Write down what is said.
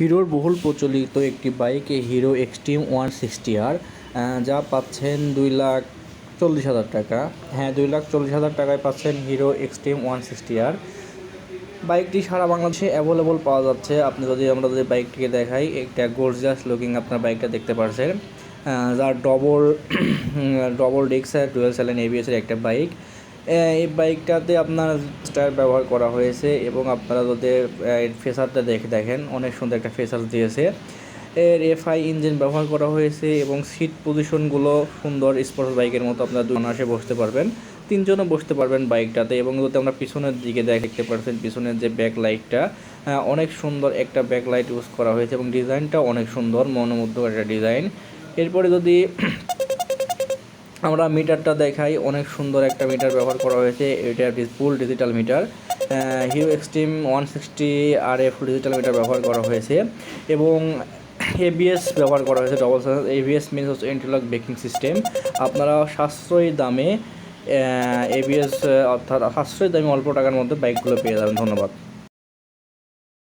হিরোর বহুল প্রচলিত একটি bike Hero Xtreme one sixty R যা পাচ্ছেন দুই লাখ চল্লিশ হাজার টাকা। হ্যাঁ দুই লাখ চল্লিশ হাজার টাকায় পাচ্ছেন Hero Xtreme one sixty R. বাইকটি সারা বাংলাদেশে অ্যাভেলেবল পাওয়া যাচ্ছে। আপনি যদি আমরা যদি বাইকটিকে দেখাই, একটা গোর্জিয়াস লুকিং আপনার বাইকটা দেখতে পারছেন। যার ডবল ডবল ডিক্সের টুয়েলভ সেলেন এবিএসের একটা বাইক। এই বাইকটাতে আপনার স্টার ব্যবহার করা হয়েছে এবং আপনারা যদি ফেসারটা দেখে দেখেন, অনেক সুন্দর একটা ফেসার দিয়েছে। এর এফআই ইঞ্জিন ব্যবহার করা হয়েছে এবং সিট পজিশনগুলো সুন্দর স্পোর্টস বাইকের মতো আপনারা দুই অনায়াসে বসতে পারবেন, তিনজনও বসতে পারবেন বাইকটাতে এবং যদি আমরা পিছনের দিকে দেখ- দেখতে পাচ্ছেন পিছনের যে ব্যাক লাইটটা অনেক সুন্দর একটা ব্যাক লাইট ইউজ করা হয়েছে এবং ডিজাইনটা অনেক সুন্দর, মনোমুগ্ধকর একটা ডিজাইন এরপরে যদি আমরা মিটারটা দেখাই। অনেক সুন্দর একটা মিটার ব্যবহার করা হয়েছে। এটা full digital meter Hero Xtreme one sixty আর এ ফুল ডিজিটাল মিটার ব্যবহার করা হয়েছে। এবং এবিএস ব্যবহার করা হয়েছে ডবল এবিএস মিনস হচ্ছে ইন্টারলক ব্রেকিং সিস্টেম আপনারা সাশ্রয়ী দামে এবিএস অর্থাৎ সাশ্রয়ী দামে অল্প টাকার মধ্যে বাইকগুলো পেয়ে যাবেন। ধন্যবাদ।